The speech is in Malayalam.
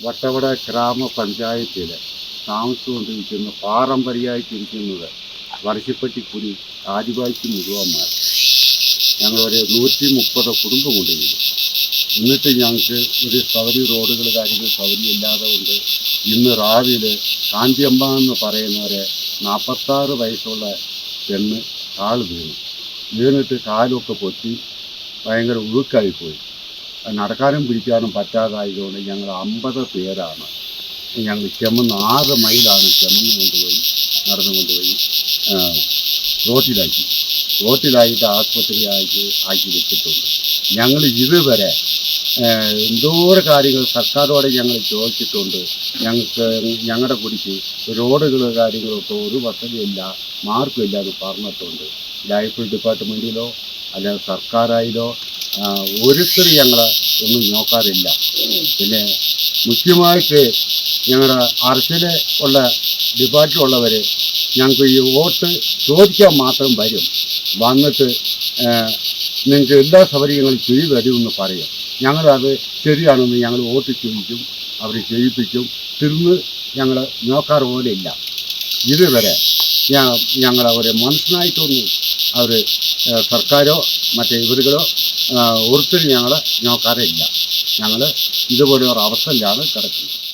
വട്ടവട ഗ്രാമപഞ്ചായത്തിൽ താമസിച്ചുകൊണ്ടിരിക്കുന്ന പാരമ്പര്യമായിട്ടിരിക്കുന്നത് വർഷപ്പെട്ടിക്കുടി ആദിവാസി മുഴുവന്മാർ. ഞങ്ങളൊരു നൂറ്റി മുപ്പത് കുടുംബം കൊണ്ടിരുന്നു എന്നിട്ട് ഞങ്ങൾക്ക് ഒരു സൗകര്യ റോഡുകൾ കാര്യങ്ങൾ സൗകര്യമില്ലാതെ കൊണ്ട് ഇന്ന് രാവിലെ കാന്തിയമ്മ എന്ന് പറയുന്നവരെ നാൽപ്പത്താറ് വയസ്സുള്ള പെണ്ണ് കാൾ വീണു. വീണിട്ട് കാലൊക്കെ പൊട്ടി ഭയങ്കര ഉഴുക്കായിപ്പോയി നടക്കാനും പിടിക്കാനും പറ്റാതായതുകൊണ്ട് ഞങ്ങൾ അമ്പത് പേരാണ്. ഞങ്ങൾ ചെമ്മന്ന് ആറ് മൈലാണ് ചെമ്മന്ന് കൊണ്ടുപോയി നടന്നു കൊണ്ടുപോയി റോട്ടിലാക്കി. റോട്ടിലായിട്ട് ആസ്പത്രി ആക്കി ആക്കി വെച്ചിട്ടുണ്ട്. ഞങ്ങൾ ഇതുവരെ എന്തോരം കാര്യങ്ങൾ സർക്കാരോട് ഞങ്ങൾ ചോദിച്ചിട്ടുണ്ട്. ഞങ്ങൾക്ക് ഞങ്ങളുടെ കുടിക്ക് റോഡുകൾ കാര്യങ്ങളൊക്കെ ഒരു വസതിയില്ല മാർക്കും ഇല്ല എന്ന് പറഞ്ഞിട്ടുണ്ട്. ലൈഫ് ഡിപ്പാർട്ട്മെന്റിലോ അല്ലെങ്കിൽ സർക്കാരായാലോ ഒരുത്തരും ഞങ്ങൾ ഒന്നും നോക്കാറില്ല. പിന്നെ മുഖ്യമായിട്ട് ഞങ്ങളുടെ അർച്ചിൽ ഉള്ള ഡിപ്പാർട്ടിലുള്ളവർ ഞങ്ങൾക്ക് ഈ വോട്ട് ചോദിക്കാൻ മാത്രം വരും. വന്നിട്ട് നിങ്ങൾക്ക് എല്ലാ സൗകര്യങ്ങളും ചെയ്തു തരുമെന്ന് പറയും. ഞങ്ങളത് ശരിയാണെന്ന് ഞങ്ങൾ വോട്ട് ചോദിക്കും അവർ ചെയ്യിപ്പിക്കും. തിരുന്ന് ഞങ്ങൾ നോക്കാറ് ഇല്ല. ഇതുവരെ ഞങ്ങൾ അവരെ മനസ്സിലായിട്ടൊന്നും അവർ സർക്കാരോ മറ്റേ ഇവരുകളോ ഒരിക്കലും ഞങ്ങൾ നോക്കാറില്ല ഞങ്ങൾ ഇതുപോലെ ഒരു അവസ്ഥയിലാണ് കിടക്കുന്നത്.